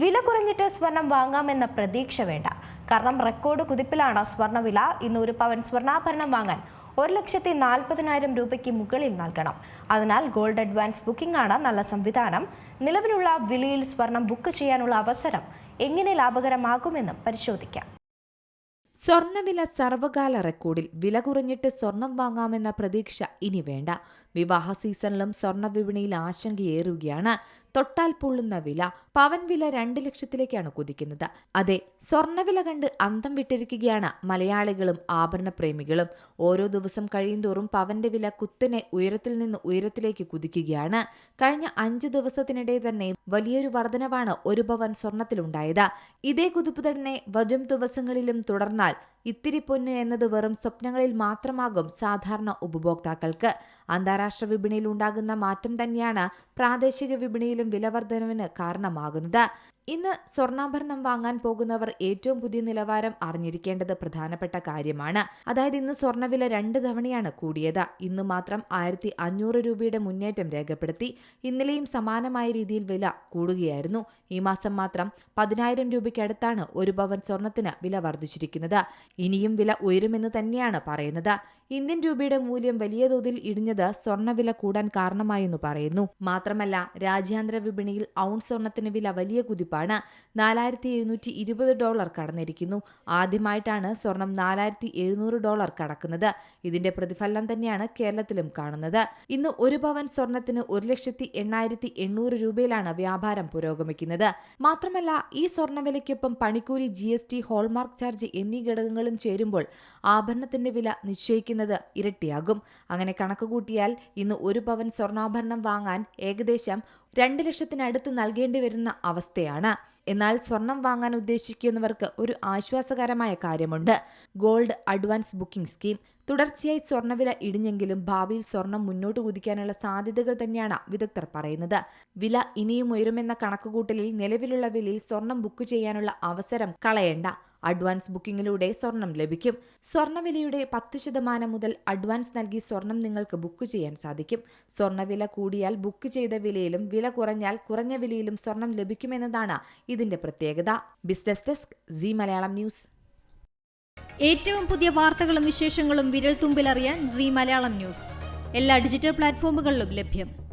വില കുറഞ്ഞിട്ട് സ്വർണം വാങ്ങാമെന്ന പ്രതീക്ഷ വേണ്ട. കാരണം റെക്കോർഡ് കുതിപ്പിലാണ് സ്വർണവില ഇന്ന് ഒരു പവൻ സ്വർണാഭരണം വാങ്ങാൻ ഒരു ലക്ഷത്തി നാൽപ്പതിനായിരം രൂപയ്ക്ക് മുകളിൽ നൽകണം. അതിനാൽ ഗോൾഡ് അഡ്വാൻസ് ബുക്കിംഗ് ആണ് നല്ല സംവിധാനം. നിലവിലുള്ള വിലയിൽ സ്വർണം ബുക്ക് ചെയ്യാനുള്ള അവസരം എങ്ങനെ ലാഭകരമാകുമെന്നും പരിശോധിക്കാം. സ്വർണവില സർവകാല റെക്കോർഡിൽ വില കുറഞ്ഞിട്ട് സ്വർണം വാങ്ങാമെന്ന പ്രതീക്ഷ ഇനി വേണ്ട. വിവാഹ സീസണിലും സ്വർണ വിപണിയിൽ ആശങ്കയേറുകയാണ്. തൊട്ടാൽ പൊള്ളുന്ന വില പവൻ വില രണ്ട് ലക്ഷത്തിലേക്കാണ് കുതിക്കുന്നത്. അതെ സ്വർണവില കണ്ട് അന്തം വിട്ടിരിക്കുകയാണ് മലയാളികളും ആഭരണ പ്രേമികളും. ഓരോ ദിവസം കഴിയുന്തോറും പവന്റെ വില കുത്തനെ ഉയരത്തിൽ നിന്ന് ഉയരത്തിലേക്ക് കുതിക്കുകയാണ്. കഴിഞ്ഞ അഞ്ച് ദിവസത്തിനിടെ തന്നെ വലിയൊരു വർധനവാണ് ഒരു പവൻ സ്വർണത്തിലുണ്ടായത്. ഇതേ കുതിപ്പ് തന്നെ വരും ദിവസങ്ങളിലും തുടർന്നാൽ ഇത്തിരി പൊന്ന് എന്നത് വെറും സ്വപ്നങ്ങളിൽ മാത്രമാകും സാധാരണ ഉപഭോക്താക്കൾക്ക്. അന്താരാഷ്ട്ര വിപണിയിൽ ഉണ്ടാകുന്ന മാറ്റം തന്നെയാണ് പ്രാദേശിക വിപണിയിലും വിലവർദ്ധനവിന് കാരണമാകുന്നത്. ഇന്ന് സ്വർണാഭരണം വാങ്ങാൻ പോകുന്നവർ ഏറ്റവും പുതിയ നിലവാരം അറിഞ്ഞിരിക്കേണ്ടത് പ്രധാനപ്പെട്ട കാര്യമാണ്. അതായത് ഇന്ന് സ്വർണവില രണ്ട് തവണയാണ് കൂടിയത്. ഇന്ന് മാത്രം ആയിരത്തി അഞ്ഞൂറ് രൂപയുടെ മുന്നേറ്റം രേഖപ്പെടുത്തി ഇന്നലെയും സമാനമായ രീതിയിൽ വില കൂടുകയായിരുന്നു. ഈ മാസം മാത്രം പതിനായിരം രൂപയ്ക്കടുത്താണ് ഒരു പവൻ സ്വർണത്തിന് വില വർദ്ധിച്ചിരിക്കുന്നത്. ഇനിയും വില ഉയരുമെന്ന് തന്നെയാണ് പറയുന്നത്. ഇന്ത്യൻ രൂപയുടെ മൂല്യം വലിയ തോതിൽ ഇടിഞ്ഞത് സ്വർണവില കൂടാൻ കാരണമായെന്ന് പറയുന്നു. മാത്രമല്ല രാജ്യാന്തര വിപണിയിൽ ഔൺ സ്വർണത്തിന് വില വലിയ കുതിപ്പാണ്. നാലായിരത്തി എഴുന്നൂറ്റി ഇരുപത് ഡോളർ കടന്നിരിക്കുന്നു. ആദ്യമായിട്ടാണ് സ്വർണം നാലായിരത്തി എഴുന്നൂറ് ഡോളർ കടക്കുന്നത്. ഇതിന്റെ പ്രതിഫലനം തന്നെയാണ് കേരളത്തിലും കാണുന്നത്. ഇന്ന് ഒരു പവൻ സ്വർണത്തിന് ഒരു ലക്ഷത്തി എണ്ണായിരത്തി എണ്ണൂറ് രൂപയിലാണ് വ്യാപാരം പുരോഗമിക്കുന്നത്. മാത്രമല്ല ഈ സ്വർണവിലയ്ക്കൊപ്പം പണിക്കൂലി G S T hallmark charge എന്നീ ഘടകങ്ങളും ചേരുമ്പോൾ ആഭരണത്തിന്റെ വില നിശ്ചയിക്കുന്നത് ഇരട്ടിയാകും. അങ്ങനെ കണക്കുകൂട്ടിയാൽ ഇന്ന് ഒരു പവൻ സ്വർണാഭരണം വാങ്ങാൻ ഏകദേശം രണ്ട് ലക്ഷത്തിനടുത്ത് നൽകേണ്ടി വരുന്ന അവസ്ഥയാണ്. എന്നാൽ സ്വർണം വാങ്ങാൻ ഉദ്ദേശിക്കുന്നവർക്ക് ഒരു ആശ്വാസകരമായ കാര്യമുണ്ട്. Gold advance booking scheme. തുടർച്ചയായി സ്വർണവില ഇടിഞ്ഞെങ്കിലും ഭാവിയിൽ സ്വർണം മുന്നോട്ട് കുതിക്കാനുള്ള സാധ്യതകൾ തന്നെയാണ് വിദഗ്ധർ പറയുന്നത്. വില ഇനിയും ഉയരുമെന്ന കണക്കുകൂട്ടലിൽ നിലവിലുള്ള വിലയിൽ സ്വർണം ബുക്ക് ചെയ്യാനുള്ള അവസരം കളയണ്ട. അഡ്വാൻസ് ബുക്കിംഗിലൂടെ സ്വർണം ലഭിക്കും. സ്വർണവിലയുടെ പത്ത് ശതമാനം മുതൽ അഡ്വാൻസ് നൽകി സ്വർണം നിങ്ങൾക്ക് ബുക്ക് ചെയ്യാൻ സാധിക്കും. സ്വർണവില കൂടിയാൽ ബുക്ക് ചെയ്ത വിലയിലും വില കുറഞ്ഞാൽ കുറഞ്ഞ വിലയിലും സ്വർണം ലഭിക്കുമെന്നതാണ് ഇതിന്റെ പ്രത്യേകത. Business desk C Malayalam news ഏറ്റവും പുതിയ വാർത്തകളും വിശേഷങ്ങളും വിരൽ തുമ്പിലറിയാൻ സി മലയാളം ന്യൂസ് എല്ലാ ഡിജിറ്റൽ പ്ലാറ്റ്ഫോമുകളിലും ലഭ്യം.